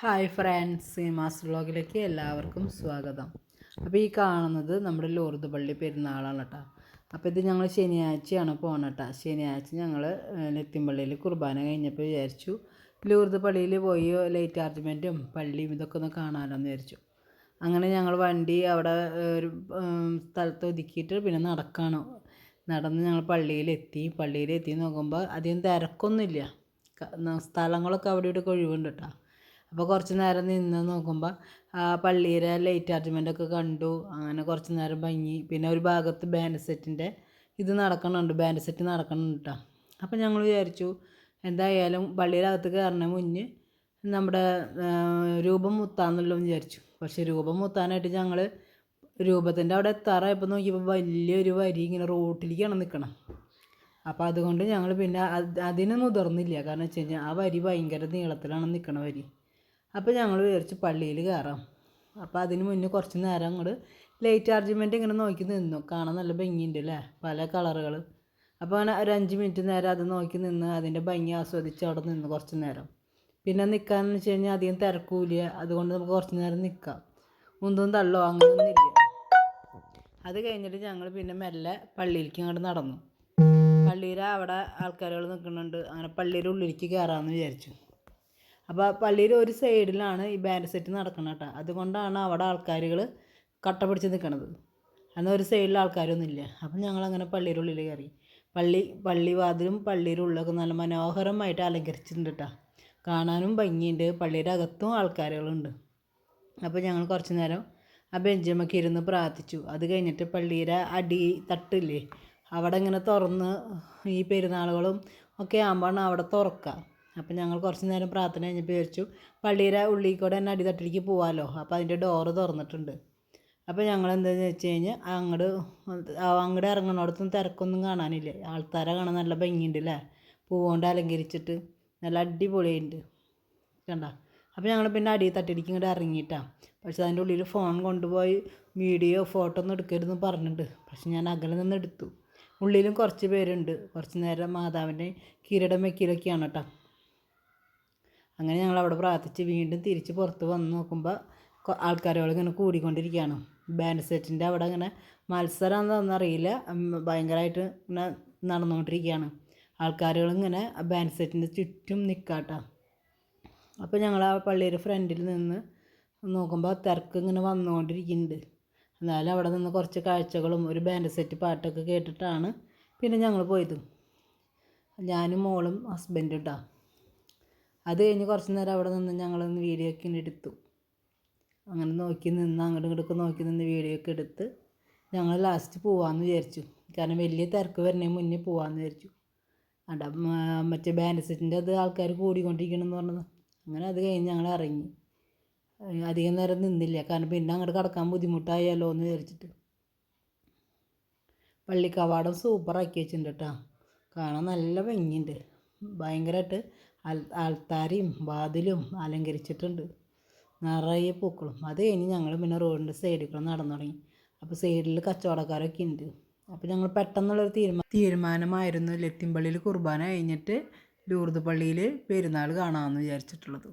Hi friends Seemas വ്ളോഗിലേക്ക് എല്ലാവർക്കും സ്വാഗതം. അപ്പോൾ ഈ കാണുന്നത് നമ്മുടെ ലോർദ് പള്ളി പെരുന്നാളാണ് കേട്ടോ അപ്പോൾ ഇത് ഞങ്ങൾ ശനിയാഴ്ചയാണ് പോകണം കേട്ടോ ശനിയാഴ്ച ഞങ്ങൾ നെത്തിമ്പള്ളിയിൽ കുർബാന കഴിഞ്ഞപ്പോൾ വിചാരിച്ചു ലൂർദ് പള്ളിയിൽ പോയി ലൈറ്റ് ആർജ്മെന്റും പള്ളിയും ഇതൊക്കെ ഒന്ന് കാണാമെന്ന് വിചാരിച്ചു. അങ്ങനെ ഞങ്ങൾ വണ്ടി അവിടെ ഒരു സ്ഥലത്ത് ഒതുക്കിയിട്ട് പിന്നെ നടക്കാണ്. നടന്ന് ഞങ്ങൾ പള്ളിയിലെത്തി. പള്ളിയിലെത്തി നോക്കുമ്പോൾ അധികം തിരക്കൊന്നുമില്ല. സ്ഥലങ്ങളൊക്കെ അവിടെ ഇവിടെ ഒഴിവുണ്ട് കേട്ടോ അപ്പോൾ കുറച്ച് നേരം നിന്ന് നോക്കുമ്പോൾ ആ പള്ളിയിലെ ലൈറ്റ് അറേഞ്ച്മെന്റ് ഒക്കെ കണ്ടു. അങ്ങനെ കുറച്ച് നേരം ഭംഗി. പിന്നെ ഒരു ഭാഗത്ത് ബാൻഡ് സെറ്റിന്റെ ഇത് നടക്കണുണ്ട്. ബാൻഡ് സെറ്റ് നടക്കണുണ്ട് അപ്പോൾ ഞങ്ങൾ വിചാരിച്ചു എന്തായാലും പള്ളിയിലകത്ത് കയറണ മുന്നേ നമ്മുടെ രൂപം മുത്താന്നുള്ളൂ വിചാരിച്ചു. പക്ഷേ രൂപം മുത്താനായിട്ട് ഞങ്ങൾ രൂപത്തിന്റെ അവിടെ എത്താറായപ്പോൾ നോക്കിയപ്പോൾ വലിയൊരു വരി ഇങ്ങനെ റോട്ടിലേക്കാണ് നിൽക്കണം അപ്പോൾ അതുകൊണ്ട് ഞങ്ങൾ പിന്നെ അതിന് മുതിർന്നില്ല. കാരണം വെച്ച് കഴിഞ്ഞാൽ ആ വരി ഭയങ്കര നീളത്തിലാണ് നിൽക്കണ വരി. അപ്പോൾ ഞങ്ങൾ വിചാരിച്ച് പള്ളിയിൽ കയറാം അപ്പോൾ അതിന് മുന്നേ കുറച്ച് നേരം അങ്ങോട്ട് ലൈറ്റ് ചാർജ്മെന്റ് ഇങ്ങനെ നോക്കി നിന്നു. കാണാൻ നല്ല ഭംഗിയുണ്ട് അല്ലേ പല കളറുകൾ അപ്പോൾ അങ്ങനെ ഒരു അഞ്ച് മിനിറ്റ് നേരം അത് നോക്കി നിന്ന് അതിന്റെ ഭംഗി ആസ്വദിച്ച് അവിടെ നിന്ന് കുറച്ച് നേരം. പിന്നെ നിൽക്കാമെന്ന് വെച്ച് കഴിഞ്ഞാൽ അധികം തിരക്കൂല അതുകൊണ്ട് നമുക്ക് കുറച്ച് നേരം നിൽക്കാം മുന്തും തള്ളോ അങ്ങനെയൊന്നുമില്ല അത് കഴിഞ്ഞിട്ട് ഞങ്ങൾ പിന്നെ മെല്ലെ പള്ളിയിലേക്ക് അങ്ങോട്ട് നടന്നു. പള്ളിയിൽ അവിടെ ആൾക്കാരുകൾ നിൽക്കുന്നുണ്ട് അങ്ങനെ പള്ളിയുടെ ഉള്ളിലേക്ക് കയറാമെന്ന് വിചാരിച്ചു. അപ്പോൾ പള്ളിയിൽ ഒരു സൈഡിലാണ് ഈ ബാൻഡ് സെറ്റ് നടക്കുന്നത് കേട്ടോ. അതുകൊണ്ടാണ് അവിടെ ആൾക്കാരുകൾ കട്ട പിടിച്ച് നിൽക്കണത് എന്നാൽ ഒരു സൈഡിൽ ആൾക്കാരൊന്നും ഇല്ല അപ്പം ഞങ്ങളങ്ങനെ പള്ളിയുടെ ഉള്ളിൽ കയറി. പള്ളി പള്ളി വാതിലും പള്ളിയുടെ ഉള്ളിലൊക്കെ നല്ല മനോഹരമായിട്ട് അലങ്കരിച്ചിട്ടുണ്ട് കേട്ടോ. കാണാനും ഭംഗിയുണ്ട്. പള്ളിയുടെ അകത്തും ആൾക്കാരുകളുണ്ട്. അപ്പോൾ ഞങ്ങൾ കുറച്ച് നേരം ആ ബെഞ്ചമ്മക്ക് ഇരുന്ന് പ്രാർത്ഥിച്ചു. അത് കഴിഞ്ഞിട്ട് പള്ളിയുടെ അടി തട്ടില്ലേ അവിടെ ഇങ്ങനെ തുറന്ന് ഈ പെരുന്നാളുകളും ഒക്കെ ആകുമ്പോഴാണ് അവിടെ തുറക്കുക. അപ്പം ഞങ്ങൾ കുറച്ച് നേരം പ്രാർത്ഥന കഴിഞ്ഞപ്പോൾ വിചാരിച്ചു പള്ളിയുടെ ഉള്ളിൽ കൂടെ തന്നെ അടിത്തട്ടിലേക്ക് പോകാമല്ലോ അപ്പോൾ അതിന്റെ ഡോറ് തുറന്നിട്ടുണ്ട്. അപ്പോൾ ഞങ്ങൾ എന്താണെന്ന് വെച്ച് കഴിഞ്ഞാൽ അങ്ങോട്ട് അങ്ങോട്ട് ഇറങ്ങുന്നിടത്തും തിരക്കൊന്നും കാണാനില്ല. ആൾക്കാരെ കാണാൻ നല്ല ഭംഗിയുണ്ട് അല്ലേ? പൂവുകൊണ്ട് അലങ്കരിച്ചിട്ട് നല്ല അടിപൊളിയുണ്ട് കണ്ട? അപ്പോൾ ഞങ്ങൾ പിന്നെ അടിയിൽ തട്ടിലേക്ക് ഇങ്ങോട്ട് ഇറങ്ങിയിട്ടാണ് പക്ഷേ അതിന്റെ ഉള്ളിൽ ഫോൺ കൊണ്ടുപോയി വീഡിയോ ഫോട്ടോ ഒന്നും എടുക്കരുതെന്ന് പറഞ്ഞിട്ടുണ്ട്. പക്ഷെ ഞാൻ അകലെ നിന്ന് എടുത്തു. ഉള്ളിലും കുറച്ച് പേരുണ്ട്. കുറച്ച് നേരം മാതാവിന്റെ കിരീടം വെക്കിലൊക്കെയാണ് കേട്ടോ. അങ്ങനെ ഞങ്ങൾ അവിടെ പ്രാർത്ഥിച്ച് വീണ്ടും തിരിച്ച് പുറത്ത് വന്ന് നോക്കുമ്പോൾ ആൾക്കാരുകൾ ഇങ്ങനെ കൂടിക്കൊണ്ടിരിക്കുകയാണ് ബാൻഡ് സെറ്റിന്റെ അവിടെ ഇങ്ങനെ മത്സരം എന്താണെന്നറിയില്ല ഭയങ്കരമായിട്ട് ഇങ്ങനെ നടന്നുകൊണ്ടിരിക്കുകയാണ് ആൾക്കാരുകൾ ഇങ്ങനെ ബാൻഡ് സെറ്റിന്റെ ചുറ്റും നിൽക്കാട്ടോ അപ്പോൾ ഞങ്ങൾ ആ പള്ളിയുടെ ഫ്രണ്ടിൽ നിന്ന് നോക്കുമ്പോൾ തിരക്ക് ഇങ്ങനെ വന്നുകൊണ്ടിരിക്കുന്നുണ്ട് എന്നാലും അവിടെ നിന്ന് കുറച്ച് കാഴ്ചകളും ഒരു ബാൻഡ് സെറ്റ് പാട്ടൊക്കെ കേട്ടിട്ടാണ് പിന്നെ ഞങ്ങൾ പോയത്. ഞാനും മോളും ഹസ്ബൻഡും കേട്ടോ അത് കഴിഞ്ഞ് കുറച്ച് നേരം അവിടെ നിന്ന് ഞങ്ങളൊന്ന് വീഡിയോ ഒക്കെ എടുത്തു. അങ്ങനെ നോക്കി നിന്ന് അങ്ങോട്ടും ഇങ്ങോട്ടൊക്കെ നോക്കി നിന്ന് വീഡിയോ ഒക്കെ എടുത്ത് ഞങ്ങൾ ലാസ്റ്റ് പോവാമെന്ന് വിചാരിച്ചു. കാരണം വലിയ തിരക്ക് വരണേ മുന്നേ പോവാമെന്ന് വിചാരിച്ചു. അട മറ്റേ ബാൻഡ് സെറ്റിന്റെ അത് ആൾക്കാർ കൂടിക്കൊണ്ടിരിക്കണമെന്ന് പറഞ്ഞത്. അങ്ങനെ അത് കഴിഞ്ഞ് ഞങ്ങൾ ഇറങ്ങി. അധികം നേരം നിന്നില്ല. കാരണം പിന്നെ അങ്ങോട്ട് കടക്കാൻ ബുദ്ധിമുട്ടായാലോ എന്ന് വിചാരിച്ചിട്ട്. പള്ളിക്കവാടം സൂപ്പറാക്കി വെച്ചിട്ടുണ്ട് കേട്ടോ കാണാൻ നല്ല ഭംഗിയുണ്ട്. ഭയങ്കരമായിട്ട് അൾത്താരയും വാതിലും അലങ്കരിച്ചിട്ടുണ്ട്. നിറയെ പൂക്കളും. അത് കഴിഞ്ഞ് ഞങ്ങൾ പിന്നെ റോഡിന്റെ സൈഡിൽ കൂടെ നടന്നു തുടങ്ങി. അപ്പോൾ സൈഡിൽ കച്ചവടക്കാരൊക്കെ ഉണ്ട് അപ്പോൾ ഞങ്ങൾ പെട്ടെന്നുള്ളൊരു തീരുമാനം തീരുമാനമായിരുന്നു ലത്തിമ്പള്ളിയിൽ കുർബാന കഴിഞ്ഞിട്ട് ലൂർദ് പള്ളിയിൽ പെരുന്നാൾ കാണാമെന്ന് വിചാരിച്ചിട്ടുള്ളത്.